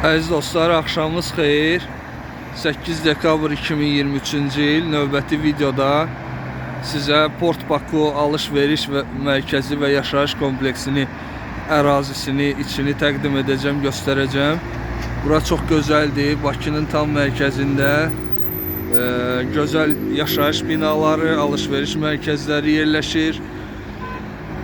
Əziz dostlar, axşamınız xeyir. 8 dekabr 2023-cü il növbəti videoda sizə Port Baku alış-veriş və mərkəzi və yaşayış kompleksini, ərazisini, içini təqdim edəcəm, göstərəcəm. Bura çox gözəldir. Bakının tam mərkəzində e, gözəl yaşayış binaları, alış-veriş mərkəzləri yerləşir.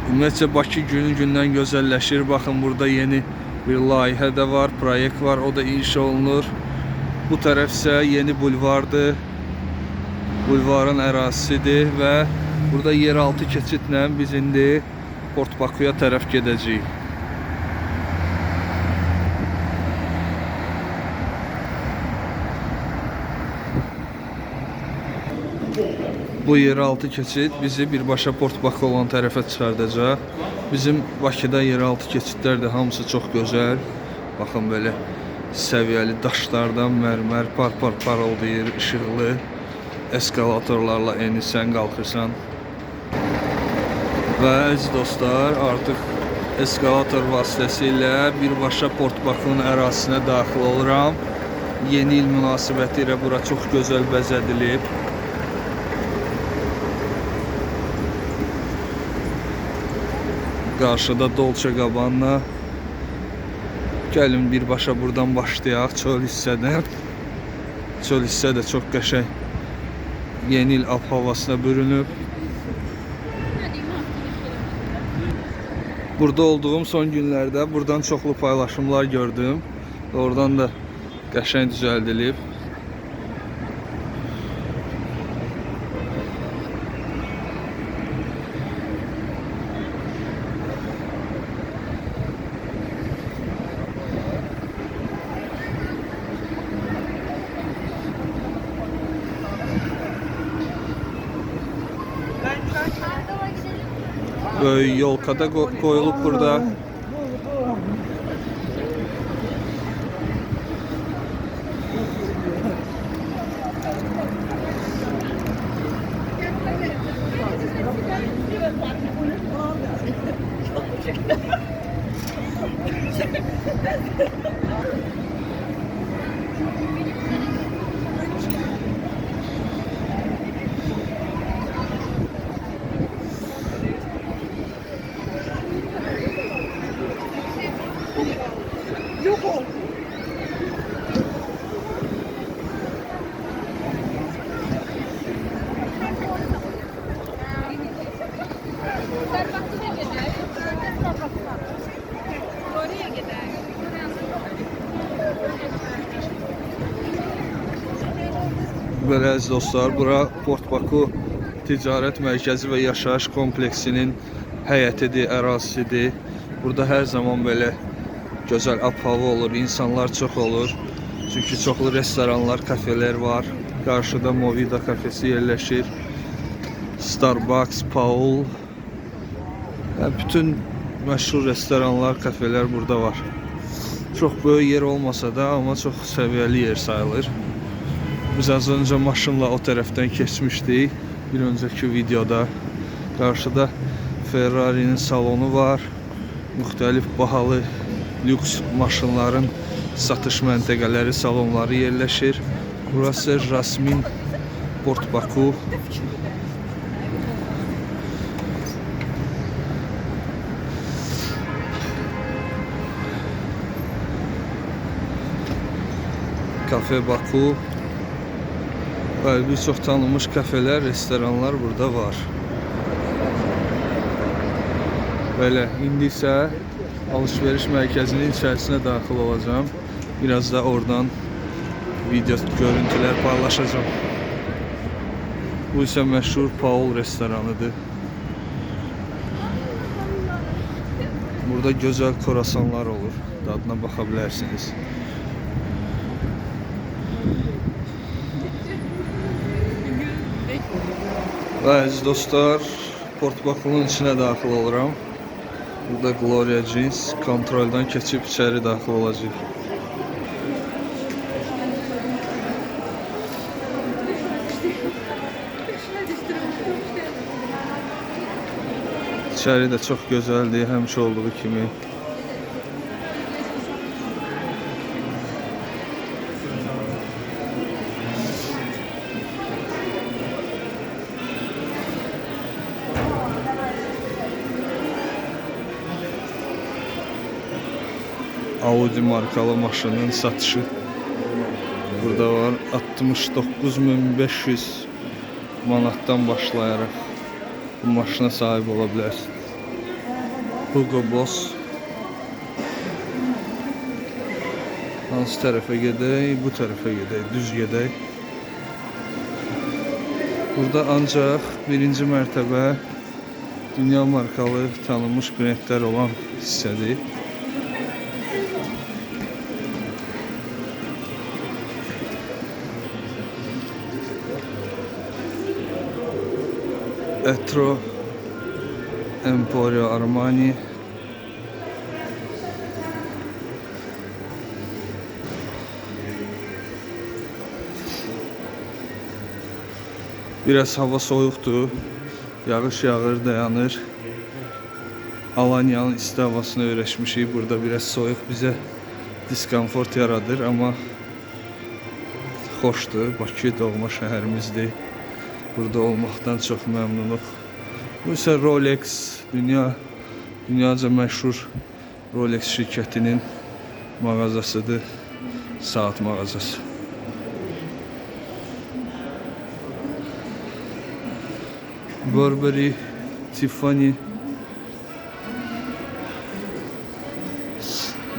Ümumiyyətcə Bakı günü-gündən gözəlləşir. Baxın burada yeni bir layihə də var, proyekt var, o da inşa olunur. Bu tərəf isə yeni bulvardır. Bulvarın ərazisidir və burada yeraltı keçidlə biz indi Port Bakuya tərəf gedəcəyik. Bu yeraltı keçid bizi birbaşa Port Baku olan tərəfə çıxardacaq. Bizim Bakıda yeraltı keçidlər də hamısı çox gözəl. Baxın belə səviyyəli daşlardan mərmər par-par parıldayır, işıqlı eskalatorlarla enirsən, qalxırsan. Və əziz dostlar, artıq eskalator vasitəsilə birbaşa Port Bakunun ərazisinə daxil oluram. Yeni il münasibəti ilə bura çox gözəl bəzədilib. Qarşıda Dolce Gabbana. Gəlin birbaşa buradan başlayaq çöl hissədən. Çöl hissə də çox qəşəng. Yeni il ab havasına bürünüb. Burada olduğum son günlərdə buradan çoxlu paylaşımlar gördüm. Oradan da qəşəng düzəldilib. Böyle yolkada ko- koyulup burada. Belə əziz dostlar, bura Port Baku ticarət mərkəzi və yaşayış kompleksinin həyətidir, ərazisidir. Burada hər zaman belə gözəl ab-hava olur, insanlar çox olur. Çünki çoxlu restoranlar, kafeler var. Qarşıda Movida kafesi yerləşir. Starbucks, Paul. Bütün məşhur restoranlar, kafeler burada var. Çox böyük yer olmasa da, amma çox səviyyəli yer sayılır. Biz az önce maşınla o tərəfdən keçmişdik. Bir öncəki videoda qarşıda Ferrari'nin salonu var. Müxtəlif bahalı lüks maşınların satış məntəqələri, salonları yerləşir. Burası Rasmin Port Baku. Kafe Baku. Bəli, bir çox tanınmış kafeler, restoranlar burada var. Belə, indi isə alış-veriş mərkəzinin içərisinə daxil olacağam. Biraz da oradan video görüntülər paylaşacağım. Bu isə məşhur Paul restoranıdır. Burada gözəl korasanlar olur. Dadına baxa bilərsiniz. Və əziz dostlar, Port Bakunun içinə daxil oluram. Burada Gloria Jeans kontroldan keçib içəri daxil olacaq. İçəri də çox gözəldir, həmişə olduğu kimi. Audi markalı maşının satışı. Burada var 69.500 manattan başlayarak bu maşına sahip ola bilərsən. Hugo Boss. Hansı tərəfə gedək? Bu tərəfə gedək, düz gedək. Burada ancaq birinci mərtəbə dünya markalı tanınmış brendlər olan hissədir. Etro Emporio Armani Biraz hava soyuqdur. Yağış yağır, dayanır. Alanya'nın isti havasına öyrəşmişik. Burada biraz soyuq bizə diskomfort yaradır, amma xoşdur. Bakı doğma şəhərimizdir. Burada olmaqdan çox məmnunuq. Bu isə Rolex, dünya dünyaca məşhur Rolex şirkətinin mağazasıdır. Saat mağazası. Burberry, Tiffany.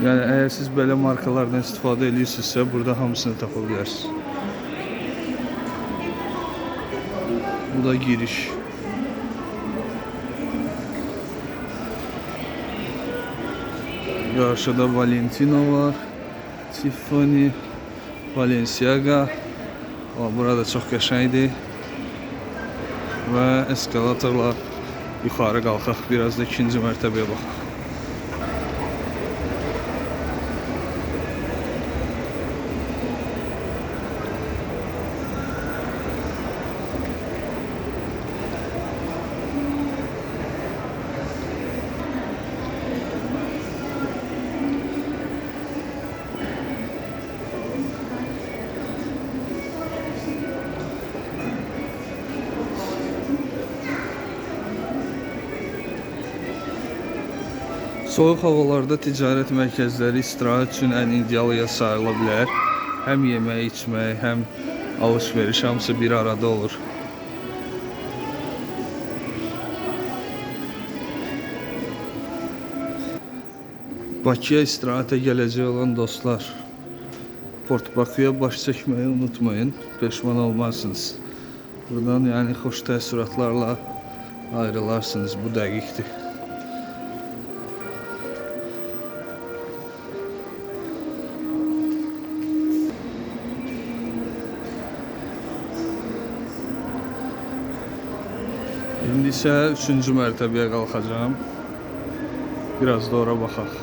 Yəni əgər siz belə markalardan istifadə edirsinizsə, burada hamısını tapa bilərsiniz. Bu da giriş. Qarşıda Valentino var. Tiffany, Balenciaga. O, burada çox qəşəngdir. Və eskalatorla yuxarı qalxaq. Biraz da ikinci mərtəbəyə baxaq. Soyuq havalarda ticarət mərkəzləri istirahət üçün ən ideal yer sayıla bilər. Həm yemək, içmək, həm alış-veriş hamısı bir arada olur. Bakıya istirahətə gələcək olan dostlar, Port Bakıya baş çəkməyi unutmayın. Peşman olmazsınız. Buradan yəni xoş təəssüratlarla ayrılarsınız. Bu dəqiqdir. İndi isə 3-cü mərtəbəyə qalxacağam. Biraz da ora baxaq.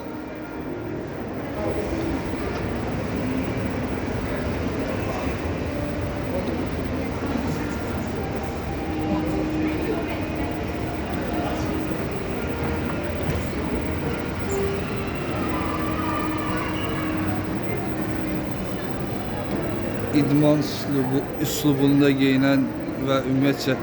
idman üslubu, üslubunda giyinən və ümumiyyətcə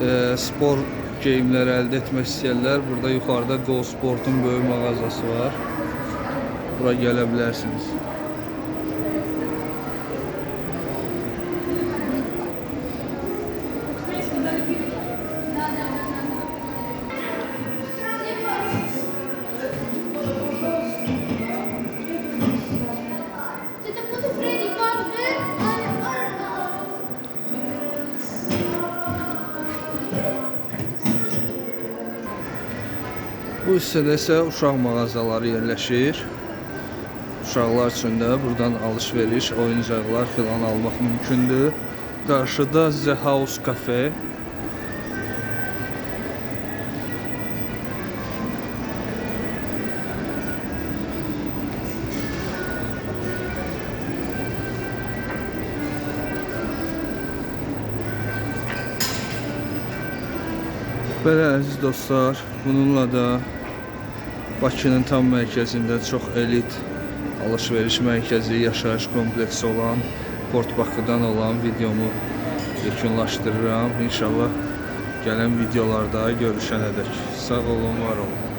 e, spor geyimləri əldə etmək istəyənlər burada yuxarıda Go Sportun böyük mağazası var. Bura gələ bilərsiniz. Hissədə isə uşaq mağazaları yerləşir. Uşaqlar üçün də buradan alış-veriş, oyuncaqlar filan almaq mümkündür. Qarşıda The House Cafe. Belə əziz dostlar, bununla da Bakının tam mərkəzində çox elit alış-veriş mərkəzi, yaşayış kompleksi olan Port Bakıdan olan videomu yekunlaşdırıram. İnşallah gələn videolarda görüşənədək. Sağ olun, var olun.